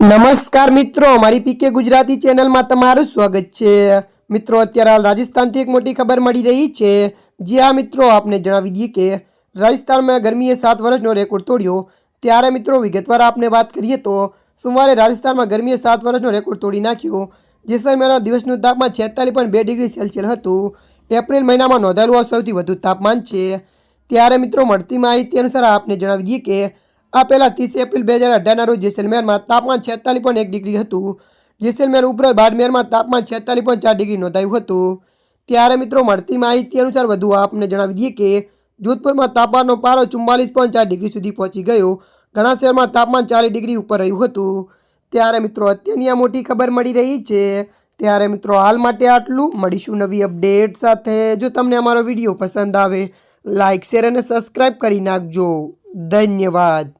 નમસ્કાર મિત્રો મારી પીકે ગુજરાતી ચેનલમાં તમારું સ્વાગત છે. મિત્રો, અત્યારે હાલ રાજસ્થાનથી એક મોટી ખબર મળી રહી છે. જે આ મિત્રો, આપને જણાવી દઈએ કે રાજસ્થાનમાં ગરમીએ સાત વર્ષનો રેકોર્ડ તોડ્યો. ત્યારે, મિત્રો, વિગતવાર આપને વાત કરીએ તો સોમવારે રાજસ્થાનમાં ગરમીએ સાત વર્ષનો રેકોર્ડ તોડી નાખ્યો. જેસલમેરના દિવસનું તાપમાન છેતાલીસ પોઈન્ટ બે ડિગ્રી સેલ્સિયસ હતું. એપ્રિલ મહિનામાં નોંધાયેલું સૌથી વધુ તાપમાન છે. ત્યારે, મિત્રો, મળતી માહિતી અનુસાર આપને જણાવી દઈએ કે આ પહેલાં ત્રીસ એપ્રિલ બે હજાર અઢારના રોજ જેસલમેરમાં તાપમાન છેતાલીસ પોઈન્ટ એક ડિગ્રી હતું. જેસલમેર ઉપરાંત બાડમેરમાં તાપમાન છેતાલીસ પોઈન્ટ ચાર ડિગ્રી નોંધાયું હતું. ત્યારે મિત્રો, મળતી માહિતી અનુસાર વધુ આપને જણાવી દઈએ કે, જોધપુરમાં તાપમાનનો પારો ચુમ્માલીસ પોઈન્ટ ચાર ડિગ્રી સુધી પહોંચી ગયો. ઘણા શહેરમાં તાપમાન ચાલીસ ડિગ્રી ઉપર રહ્યું હતું. ત્યારે મિત્રો, અત્યારની આ મોટી ખબર મળી રહી છે. ત્યારે મિત્રો, હાલ માટે આટલું. મળીશું નવી અપડેટ સાથે. જો તમને અમારો વીડિયો પસંદ આવે લાઇક શેર અને સબસ્ક્રાઈબ કરી નાખજો. धन्यवाद